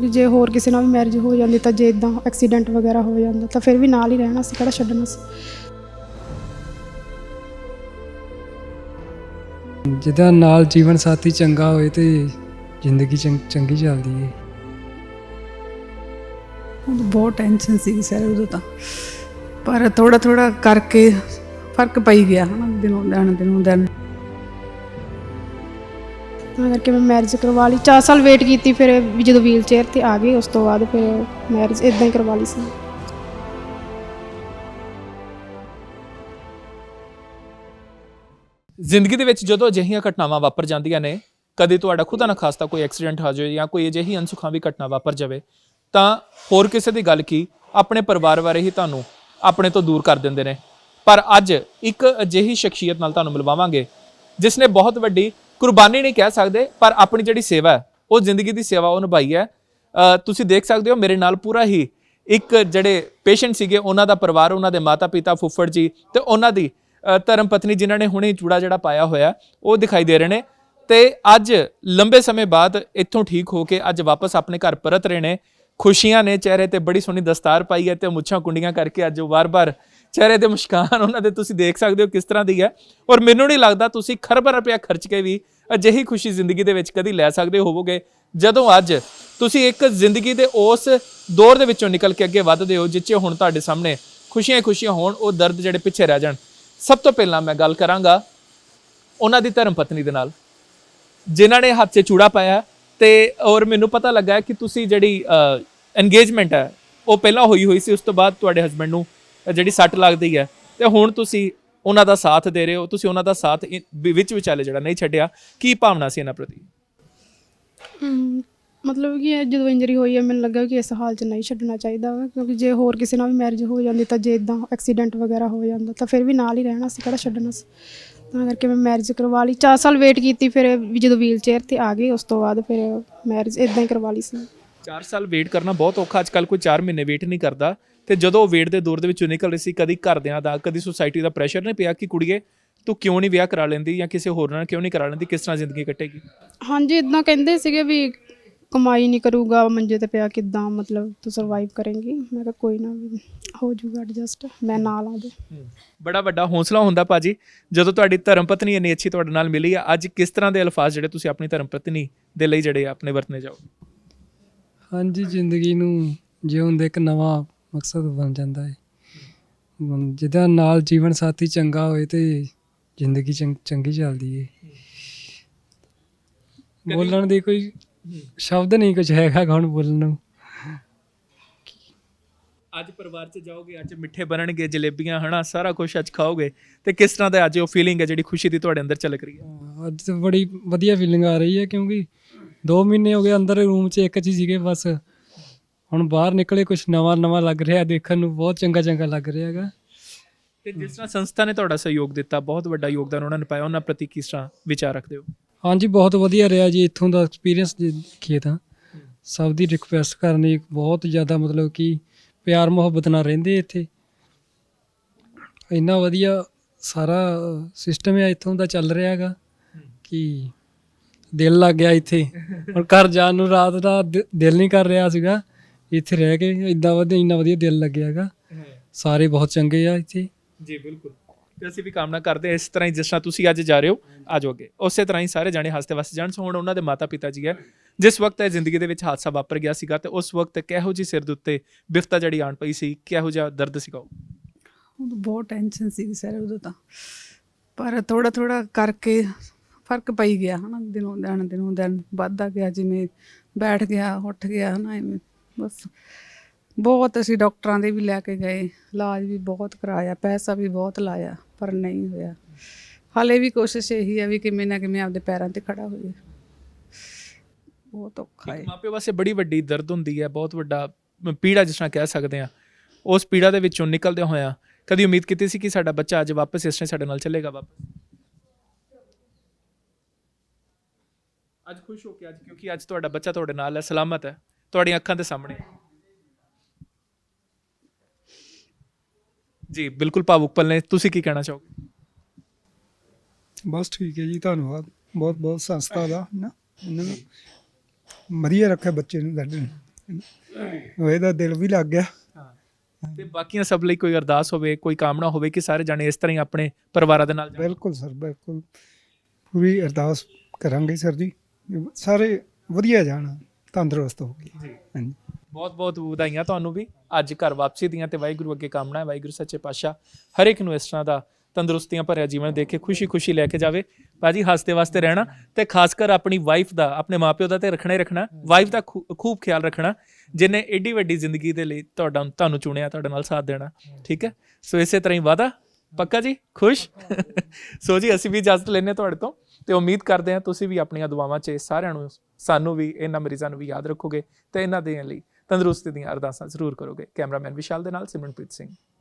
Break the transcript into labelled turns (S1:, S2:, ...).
S1: ਕਿਉਂਕਿ ਜੇ ਹੋਰ ਕਿਸੇ ਨਾਲ ਵੀ ਮੈਰਿਜ ਹੋ ਜਾਂਦੀ ਤਾਂ ਜੇ ਇਦਾਂ ਐਕਸੀਡੈਂਟ ਵਗੈਰਾ ਹੋ ਜਾਂਦਾ ਤਾਂ ਫਿਰ ਵੀ ਨਾਲ ਹੀ ਰਹਿਣਾ ਸੀ ਕਿਹੜਾ ਛੱਡਣਾ ਸੀ?
S2: ਜਿਹਦਾ ਨਾਲ ਜੀਵਨ ਸਾਥੀ ਚੰਗਾ ਹੋਏ ਤੇ ਜ਼ਿੰਦਗੀ ਚੰਗ- ਚੰਗੀ ਚੱਲਦੀ ਏ।
S3: ਉਦੋਂ ਬਹੁਤ ਟੈਨਸ਼ਨ ਸੀ ਸਰ ਉਦੋਂ ਤਾਂ। ਪਰ ਥੋੜਾ ਥੋੜਾ ਕਰਕੇ ਫ਼ਰਕ ਪਈ ਗਿਆ ਹਨਾ ਦਿਨੋਂ ਦਿਨ ਦਿਨੋਂ ਦਿਨ।
S1: ਤਾਂ ਕਰਕੇ ਮੈਂ ਮੈਰਿਜ ਕਰਵਾ ਲਈ। 4 ਸਾਲ ਵੇਟ ਕੀਤੀ, ਫਿਰ ਵੀ ਜਦੋਂ ਵੀਲ ਚੇਅਰ ਤੇ ਆ ਗਈ ਉਸ ਤੋਂ ਬਾਅਦ ਫਿਰ ਮੈਰਿਜ ਇਦਾਂ ਹੀ ਕਰਵਾ ਲਈ ਸੀ।
S4: ਜ਼ਿੰਦਗੀ ਦੇ ਵਿੱਚ ਜਦੋਂ ਅਜਿਹੀਆਂ ਘਟਨਾਵਾਂ ਵਾਪਰ ਜਾਂਦੀਆਂ ਨੇ, ਕਦੇ ਤੁਹਾਡਾ ਖੁਦਾ ਨਾ ਖਾਸਤਾ ਕੋਈ ਐਕਸੀਡੈਂਟ ਹੋ ਜਾਵੇ ਜਾਂ ਕੋਈ ਅਜਿਹੀ ਅਨਸੁਖਾਵੀ ਘਟਨਾ ਵਾਪਰ ਜਾਵੇ, ਤਾਂ ਹੋਰ ਕਿਸੇ ਦੀ ਗੱਲ ਕੀ, ਆਪਣੇ ਪਰਿਵਾਰ ਬਾਰੇ ਹੀ ਤੁਹਾਨੂੰ ਆਪਣੇ ਤੋਂ ਦੂਰ ਕਰ ਦਿੰਦੇ ਨੇ। ਪਰ ਅੱਜ ਇੱਕ ਅਜਿਹੀ ਸ਼ਖਸੀਅਤ ਨਾਲ ਤੁਹਾਨੂੰ ਮਿਲਵਾਵਾਂਗੇ, ਜਿਸ ਨੇ ਬਹੁਤ ਵੱਡੀ ਕੁਰਬਾਨੀ ਨਹੀਂ ਕਹਿ ਸਕਦੇ, ਪਰ ਆਪਣੀ ਜਿਹੜੀ ਸੇਵਾ ਉਹ ਜ਼ਿੰਦਗੀ ਦੀ ਸੇਵਾ ਉਹ ਨਿਭਾਈ ਹੈ। ਤੁਸੀਂ ਦੇਖ ਸਕਦੇ ਹੋ, ਮੇਰੇ ਨਾਲ ਪੂਰਾ ਹੀ ਇੱਕ ਜਿਹੜੇ ਪੇਸ਼ੈਂਟ ਸੀਗੇ, ਉਹਨਾਂ ਦਾ ਪਰਿਵਾਰ, ਉਹਨਾਂ ਦੇ ਮਾਤਾ ਪਿਤਾ ਫੁੱਫੜ ਜੀ ਤੇ ਉਹਨਾਂ ਦੀ ਧਰਮ ਪਤਨੀ ਜਿਨ੍ਹਾਂ ਨੇ ਹੁਣੇ ਚੂੜਾ ਜਿਹੜਾ ਪਾਇਆ ਹੋਇਆ, ਉਹ ਦਿਖਾਈ ਦੇ ਰਹੇ ਨੇ। ਤੇ ਅੱਜ ਲੰਬੇ ਸਮੇਂ ਬਾਅਦ ਇੱਥੋਂ ਠੀਕ ਹੋ ਕੇ ਅੱਜ ਵਾਪਸ ਆਪਣੇ ਘਰ ਪਰਤ ਰਹੇ ਨੇ। ਖੁਸ਼ੀਆਂ ਨੇ ਚਿਹਰੇ ਤੇ ਬੜੀ ਸੋਹਣੀ ਦਸਤਾਰ ਪਾਈ ਹੈ ਤੇ ਮੁੱਛਾਂ ਕੁੰਡੀਆਂ ਕਰਕੇ ਅੱਜ ਉਹ ਵਾਰ-ਵਾਰ ਚਿਹਰੇ ਤੇ ਮੁਸਕਾਨ ਉਹਨਾਂ ਦੇ ਤੁਸੀਂ ਦੇਖ ਸਕਦੇ ਹੋ ਕਿਸ ਤਰ੍ਹਾਂ ਦੀ ਹੈ। ਔਰ ਮੈਨੂੰ ਨਹੀਂ ਲੱਗਦਾ ਤੁਸੀਂ ਖਰਬਾ ਰੁਪਇਆ ਖਰਚ ਕੇ ਵੀ ਅਜਿਹੀ ਖੁਸ਼ੀ ਜ਼ਿੰਦਗੀ ਦੇ ਵਿੱਚ ਕਦੀ ਲੈ ਸਕਦੇ ਹੋਵੋਗੇ। ਜਦੋਂ ਅੱਜ ਤੁਸੀਂ ਇੱਕ ਜ਼ਿੰਦਗੀ ਦੇ ਉਸ ਦੌਰ ਦੇ ਵਿੱਚੋਂ ਨਿਕਲ ਕੇ ਅੱਗੇ ਵੱਧਦੇ ਹੋ ਜਿੱਚੇ ਹੁਣ ਤੁਹਾਡੇ ਸਾਹਮਣੇ ਖੁਸ਼ੀਆਂ ਖੁਸ਼ੀਆਂ ਹੋਣ, ਉਹ ਦਰਦ ਜਿਹੜੇ ਪਿੱਛੇ ਰਹਿ ਜਾਣ। ਸਭ ਤੋਂ ਪਹਿਲਾਂ ਮੈਂ ਗੱਲ ਕਰਾਂਗਾ ਉਹਨਾਂ ਦੀ ਧਰਮ ਪਤਨੀ ਦੇ ਨਾਲ, ਜਿਨ੍ਹਾਂ ਨੇ ਹੱਥ 'ਚ ਚੂੜਾ ਪਾਇਆ ਤੇ ਔਰ ਮੈਨੂੰ ਪਤਾ ਲੱਗਾ ਕਿ ਤੁਸੀਂ ਜਿਹੜੀ ਐਂਗੇਜਮੈਂਟ ਹੈ, ਉਹ ਪਹਿਲਾਂ ਹੋਈ ਹੋਈ ਸੀ, ਉਸ ਤੋਂ ਬਾਅਦ ਤੁਹਾਡੇ ਹਸਬੰਡ ਨੂੰ ਜਿਹੜੀ ਸੱਟ ਲੱਗਦੀ ਹੈ ਤੇ ਹੁਣ ਤੁਸੀਂ ਉਹਨਾਂ ਦਾ ਸਾਥ ਦੇ ਰਹੇ ਹੋ ਤੁਸੀਂ ਉਹਨਾਂ ਦਾ ਸਾਥ ਇ- ਵਿ- ਵਿੱਚ ਵਿਚਾਲੇ ਜਿਹੜਾ ਨਹੀਂ ਛੱਡਿਆ ਕੀ ਭਾਵਨਾ ਸੀ ਇਹਨਾਂ ਪ੍ਰਤੀ?
S1: ਹਮ, ਮਤਲਬ ਕਿ ਇਹ ਜਦੋਂ ਇੰਜਰੀ ਹੋਈ ਹੈ ਮੈਨੂੰ ਲੱਗਾ ਕਿ ਇਸ ਹਾਲ 'ਚ ਨਹੀਂ ਛੱਡਣਾ ਚਾਹੀਦਾ ਵਾ ਕਿਉਂਕਿ ਜੇ ਹੋਰ ਕਿਸੇ ਨਾਲ ਵੀ ਮੈਰਿਜ ਹੋ ਜਾਂਦੀ ਤਾਂ ਜੇ ਇਦਾਂ ਐਕਸੀਡੈਂਟ ਵਗੈਰਾ ਹੋ ਜਾਂਦਾ ਤਾਂ ਫਿਰ ਵੀ ਨਾਲ ਹੀ ਰਹਿਣਾ ਸੀ ਕਿਹੜਾ ਛੱਡਣਾ ਸੀ। ਤਾਂ ਕਰਕੇ ਮੈਂ ਮੈਰਿਜ ਕਰਵਾ ਲਈ। 4 ਸਾਲ ਵੇਟ ਕੀਤੀ ਫਿਰ ਵੀ ਜਦੋਂ ਵੀਲ ਚੇਅਰ ਤੇ ਆ ਗਈ ਉਸ ਤੋਂ ਬਾਅਦ ਫਿਰ ਮੈਰਿਜ ਇਦਾਂ ਹੀ ਕਰਵਾ ਲਈ ਸੀ।
S4: 4 ਸਾਲ ਵੇਟ ਕਰਨਾ ਬਹੁਤ ਔਖਾ ਅੱਜ ਕੱਲ ਕੋਈ 4 ਮਹੀਨੇ ਵੇਟ ਨਹੀਂ ਕਰਦਾ। ਤੇ ਜਦੋਂ ਵੇਟ ਦੇ ਦੌਰ ਦੇ ਵਿੱਚੋਂ ਨਿਕਲ ਰਹੀ ਸੀ ਕਦੀ ਘਰਦਿਆਂ ਦਾ ਕਦੀ ਸੁਸਾਇਟੀ ਦਾ ਪ੍ਰੈਸ਼ਰ ਨਹੀਂ ਪਿਆ ਕਿ ਕੁੜੀਏ ਤੂੰ ਕਿਉਂ ਨਹੀਂ ਵਿਆਹ ਕਰਾ ਲੈਂਦੀ ਜਾਂ ਕਿਸੇ ਹੋਰ ਨਾਲ ਕਿਉਂ ਨਹੀਂ ਕਰਾ ਲੈਂਦੀ ਕਿਸ ਤਰ੍ਹਾਂ ਜ਼ਿੰਦਗੀ ਕੱਟੇਗੀ?
S1: ਹਾਂਜੀ ਇਦਾਂ ਕਹਿੰਦੇ ਸੀਗੇ ਵੀ ਕਮਾਈ ਨਹੀਂ ਕਰੂਗਾ ਮੰਜੇ ਤੇ ਪਿਆ ਕਿਦਾਂ ਮਤਲਬ ਤੂੰ ਸਰਵਾਈਵ ਕਰੇਂਗੀ? ਮੈਂ ਕਿਹਾ ਕੋਈ ਨਾ ਹੋ ਜਾਊਗਾ ਐਡਜਸਟ ਮੈਂ ਨਾਲ ਆ ਉਹਦੇ
S4: ਬੜਾ ਵੱਡਾ ਹੌਸਲਾ ਹੁੰਦਾ ਭਾਜੀ। ਜਦੋਂ ਤੁਹਾਡੀ ਧਰਮ ਪਤਨੀ ਇੰਨੀ ਅੱਛੀ ਤੁਹਾਡੇ ਨਾਲ ਮਿਲੀ ਆ ਅੱਜ ਕਿਸ ਤਰ੍ਹਾਂ ਦੇ ਅਲਫਾਜ਼ ਜਿਹੜੇ ਤੁਸੀਂ ਆਪਣੀ ਧਰਮ ਪਤਨੀ ਦੇ ਲਈ ਜਿਹੜੇ ਆਪਣੇ ਵਰਤਨੇ ਜਾਓ?
S2: ਹਾਂਜੀ ਜ਼ਿੰਦਗੀ ਨੂੰ ਜਿਉਣ ਦਾ ਇੱਕ ਨਵਾਂ ਮਕਸਦ ਬਣ ਜਾਂਦਾ ਹੈ ਜਿਹਦਾ ਨਾਲ ਜੀਵਨ ਸਾਥੀ ਚੰਗਾ ਹੋਏ ਤੇ ਜ਼ਿੰਦਗੀ ਚੰਗ- ਚੱਲਦੀ ਏ। ਬੋਲਣ ਦੀ ਕੋਈ ਸ਼ਬਦ ਨਹੀਂ ਕੁਝ ਹੈਗਾ ਹੁਣ ਬੋਲਣ ਨੂੰ।
S4: ਅੱਜ ਪਰਿਵਾਰ 'ਚ ਜਾਓਗੇ ਅੱਜ ਮਿੱਠੇ ਬਣਨਗੇ ਜਲੇਬੀਆਂ ਹਨਾ ਸਾਰਾ ਕੁਝ ਅੱਜ ਖਾਓਗੇ ਤੇ ਕਿਸ ਤਰ੍ਹਾਂ ਦਾ ਅੱਜ ਉਹ ਫੀਲਿੰਗ ਹੈ ਜਿਹੜੀ ਖੁਸ਼ੀ ਦੀ ਤੁਹਾਡੇ ਅੰਦਰ ਝਲਕ ਰਹੀ ਹੈ?
S2: ਹਾਂ, ਅੱਜ ਤਾਂ ਬੜੀ ਵਧੀਆ ਫੀਲਿੰਗ ਆ ਰਹੀ ਹੈ ਕਿਉਂਕਿ 2 ਮਹੀਨੇ ਹੋ ਗਏ ਅੰਦਰ ਰੂਮ 'ਚ ਇੱਕ 'ਚ ਹੀ ਸੀਗੇ ਬਸ। ਹੁਣ ਬਾਹਰ ਨਿਕਲੇ ਕੁਝ ਨਵਾਂ ਨਵਾਂ ਲੱਗ ਰਿਹਾ ਦੇਖਣ ਨੂੰ ਬਹੁਤ ਚੰਗਾ ਚੰਗਾ ਲੱਗ ਰਿਹਾ ਹੈਗਾ।
S4: ਤੇ ਜਿਸ ਤਰ੍ਹਾਂ ਸੰਸਥਾ ਨੇ ਤੁਹਾਡਾ ਸਹਿਯੋਗ ਦਿੱਤਾ ਬਹੁਤ ਵੱਡਾ ਯੋਗਦਾਨ ਉਹਨਾਂ ਨੇ ਪਾਇਆ ਉਹਨਾਂ ਪ੍ਰਤੀ ਕਿਸ ਤਰ੍ਹਾਂ ਵਿਚਾਰ ਰੱਖਦੇ ਹੋ?
S2: ਹਾਂਜੀ ਬਹੁਤ ਵਧੀਆ ਰਿਹਾ ਜੀ ਇੱਥੋਂ ਦਾ ਐਕਸਪੀਰੀਅੰਸ ਦੇਖੀਏ ਤਾਂ। ਸਭ ਦੀ ਰਿਕੁਐਸਟ ਕਰਨੀ ਬਹੁਤ ਜ਼ਿਆਦਾ ਮਤਲਬ ਕਿ ਪਿਆਰ ਮੁਹੱਬਤ ਨਾਲ ਰਹਿੰਦੇ ਇੱਥੇ। ਇੰਨਾ ਵਧੀਆ ਸਾਰਾ ਸਿਸਟਮ ਹੈ ਇੱਥੋਂ ਦਾ ਚੱਲ ਰਿਹਾ ਹੈਗਾ ਕਿ ਦਿਲ ਲੱਗ ਗਿਆ ਇੱਥੇ ਹੁਣ ਘਰ ਜਾਣ ਨੂੰ ਰਾਤ ਦਾ ਦ- ਦਿਲ ਨਹੀਂ ਕਰ ਰਿਹਾ ਸੀਗਾ। ਇੱਥੇ ਰਹਿ ਕੇ ਇੰਨਾ ਵਧੀਆ ਇੰਨਾ ਵਧੀਆ ਦਿਲ ਲੱਗਿਆ ਹੈਗਾ। ਸਾਰੇ ਬਹੁਤ ਚੰਗੇ ਆ ਇੱਥੇ।
S4: ਜੀ ਬਿਲਕੁਲ। ਤੇ ਅਸੀਂ ਵੀ ਕਾਮਨਾ ਕਰਦੇ ਹਾਂ ਇਸ ਤਰ੍ਹਾਂ ਹੀ ਜਿਸ ਤਰ੍ਹਾਂ ਤੁਸੀਂ ਅੱਜ ਜਾ ਰਹੇ ਹੋ ਆ ਜਾਓਗੇ ਉਸੇ ਤਰ੍ਹਾਂ ਹੀ ਸਾਰੇ ਜਾਣੇ ਹੱਸਦੇ ਵਸ ਜਾਣ। ਸੋ ਹੁਣ ਉਹਨਾਂ ਦੇ ਮਾਤਾ ਪਿਤਾ ਜੀ ਹੈ ਜਿਸ ਵਕਤ ਇਹ ਜ਼ਿੰਦਗੀ ਦੇ ਵਿੱਚ ਹਾਦਸਾ ਵਾਪਰ ਗਿਆ ਸੀਗਾ ਤੇ ਉਸ ਵਕਤ ਕਿਹੋ ਜੀ ਸਿਰ ਦੇ ਉੱਤੇ ਬਿਫਤਾ ਜੜੀ ਆਣ ਪਈ ਸੀ ਕਿਹੋ ਜਿਹਾ ਦਰਦ ਸੀਗਾ ਉਹ?
S3: ਉਦੋਂ ਬਹੁਤ ਟੈਨਸ਼ਨ ਸੀ ਸਰ ਉਦੋਂ ਤਾਂ। ਪਰ ਥੋੜਾ ਥੋੜਾ ਕਰਕੇ ਫ਼ਰਕ ਪਈ ਗਿਆ ਹਨਾ, ਦਿਨੋਂ ਦਿਨ ਦਿਨੋਂ ਦਿਨ ਵੱਧਦਾ ਗਿਆ, ਜਿਵੇਂ ਬੈਠ ਗਿਆ, ਉੱਠ ਗਿਆ ਹਨਾ, ਐਵੇਂ ਬਸ। ਬਹੁਤ ਅਸੀਂ ਡਾਕਟਰਾਂ ਦੇ ਵੀ ਲੈ ਕੇ ਗਏ, ਇਲਾਜ ਵੀ ਬਹੁਤ ਕਰਾਇਆ, ਪੈਸਾ ਵੀ ਬਹੁਤ ਲਾਇਆ, ਪਰ ਨਹੀਂ ਹੋਇਆ। ਹਾਲੇ ਵੀ ਕੋਸ਼ਿਸ਼ ਇਹੀ ਹੈ ਵੀ ਕਿਵੇਂ ਨਾ ਕਿਵੇਂ ਆਪਦੇ ਪੈਰਾਂ ਤੇ ਖੜਾ ਹੋ ਜਾਏ ਬਹੁਤ ਔਖਾ ਹੈ
S4: ਮਾਪੇ ਵਾਸਤੇ ਬੜੀ ਵੱਡੀ ਦਰਦ ਹੁੰਦੀ ਹੈ ਬਹੁਤ ਵੱਡਾ ਪੀੜਾ ਜਿਸ ਤਰ੍ਹਾਂ ਕਹਿ ਸਕਦੇ ਆ। ਉਸ ਪੀੜਾ ਦੇ ਵਿੱਚੋਂ ਨਿਕਲਦੇ ਹੋਇਆ ਕਦੀ ਉਮੀਦ ਕੀਤੀ ਸੀ ਕਿ ਸਾਡਾ ਬੱਚਾ ਅੱਜ ਵਾਪਸ ਇਸ ਤਰ੍ਹਾਂ ਸਾਡੇ ਨਾਲ ਚੱਲੇਗਾ, ਵਾਪਸ? ਅੱਜ ਖੁਸ਼ ਹੋ ਕੇ ਅੱਜ ਕਿਉਂਕਿ ਅੱਜ ਤੁਹਾਡਾ ਬੱਚਾ ਤੁਹਾਡੇ ਨਾਲ ਹੈ ਸਲਾਮਤ ਹੈ। ਤੁਹਾਡੀਆਂ ਅੱਖਾਂ ਦੇ ਸਾਹਮਣੇ। ਜੀ ਬਿਲਕੁਲ ਭਾਵੁਕ ਪਲ ਨੇ। ਤੁਸੀਂ ਕੀ ਕਹਿਣਾ ਚਾਹੋਗੇ?
S5: ਬਸ ਠੀਕ ਹੈ ਜੀ ਧੰਨਵਾਦ। ਬਹੁਤ ਬਹੁਤ ਸੰਸਥਾ ਦਾ ਨਾ? ਇਹਨਾਂ ਨੂੰ ਵਧੀਆ ਰੱਖਿਆ ਬੱਚੇ ਨੂੰ ਸਾਡੇ ਨੂੰ। ਉਹ ਇਹਦਾ ਦਿਲ ਵੀ ਲੱਗ ਗਿਆ।
S4: ਤੇ ਬਾਕੀਆਂ ਸਭ ਲਈ ਕੋਈ ਅਰਦਾਸ ਹੋਵੇ ਕੋਈ ਕਾਮਨਾ ਹੋਵੇ ਕਿ ਸਾਰੇ ਜਾਣੇ ਇਸ ਤਰ੍ਹਾਂ ਹੀ ਆਪਣੇ ਪਰਿਵਾਰਾਂ ਦੇ ਨਾਲ।
S5: ਬਿਲਕੁਲ ਸਰ ਬਿਲਕੁਲ। ਪੂਰੀ ਅਰਦਾਸ ਕਰਾਂਗੇ ਸਰ ਜੀ। ਸਾਰੇ ਵਧੀਆ ਜਾਣ ਤੰਦਰੁਸਤ ਹੋ ਗਏ। ਹਾਂਜੀ।
S4: ਬਹੁਤ ਬਹੁਤ ਵਧਾਈਆਂ ਤੁਹਾਨੂੰ ਵੀ। ਅੱਜ ਘਰ ਵਾਪਸੀ ਦੀਆਂ ਤੇ ਵਾਹਿਗੁਰੂ ਅੱਗੇ ਕਾਮਨਾ ਹੈ ਵਾਹਿਗੁਰੂ ਸੱਚੇ ਪਾਤਸ਼ਾਹ ਹਰ ਇੱਕ ਨੂੰ ਇਸ ਤਰ੍ਹਾਂ ਦਾ ਤੰਦਰੁਸਤੀਆਂ ਭਰਿਆ ਜੀਵਨ ਦੇ ਕੇ ਖੁਸ਼ੀ-ਖੁਸ਼ੀ ਲੈ ਕੇ ਜਾਵੇ। ਬਾਜੀ ਹੱਸਦੇ ਵਾਸਤੇ ਰਹਿਣਾ ਤੇ ਖਾਸ ਕਰ ਆਪਣੀ ਵਾਈਫ ਦਾ ਆਪਣੇ ਮਾਪਿਓ ਦਾ ਤੇ ਰੱਖਣਾ ਹੀ ਰੱਖਣਾ। ਵਾਈਫ ਦਾ ਖੂਬ ਖਿਆਲ ਰੱਖਣਾ ਜਿਨੇ ਏਡੀ ਵੱਡੀ ਜ਼ਿੰਦਗੀ ਦੇ ਲਈ ਤੁਹਾਡਾ ਤੁਹਾਨੂੰ ਚੁਣਿਆ ਤੁਹਾਡੇ ਨਾਲ ਸਾਥ ਦੇਣਾ। ਠੀਕ ਹੈ? ਸੋ ਇਸੇ ਤਰ੍ਹਾਂ ਹੀ ਵਾਦਾ ਪੱਕਾ ਜੀ? ਖੁਸ਼? ਸੋ ਜੀ, ਅਸੀਂ ਵੀ ਇਜਾਜ਼ਤ ਲੈਨੇ ਤੁਹਾਡੇ ਤੋਂ ਤੇ ਉਮੀਦ ਕਰਦੇ ਹਾਂ ਤੁਸੀਂ ਵੀ ਆਪਣੀਆਂ ਦੁਆਵਾਂ 'ਚ ਸਾਰਿਆਂ ਨੂੰ, ਸਾਨੂੰ ਵੀ, ਇਹਨਾਂ ਮਰੀਜ਼ਾਂ ਨੂੰ ਵੀ ਯਾਦ ਰੱਖੋਗੇ ਤੇ ਇਹਨਾਂ ਦੇ ਲਈ ਤੰਦਰੁਸਤੀ ਦੀਆਂ ਅਰਦਾਸਾਂ ਜ਼ਰੂਰ ਕਰੋਗੇ। ਕੈਮਰਾਮੈਨ ਵਿਸ਼ਾਲ ਦੇ ਨਾਲ ਸਿਮਰਨਪ੍ਰੀਤ ਸਿੰਘ।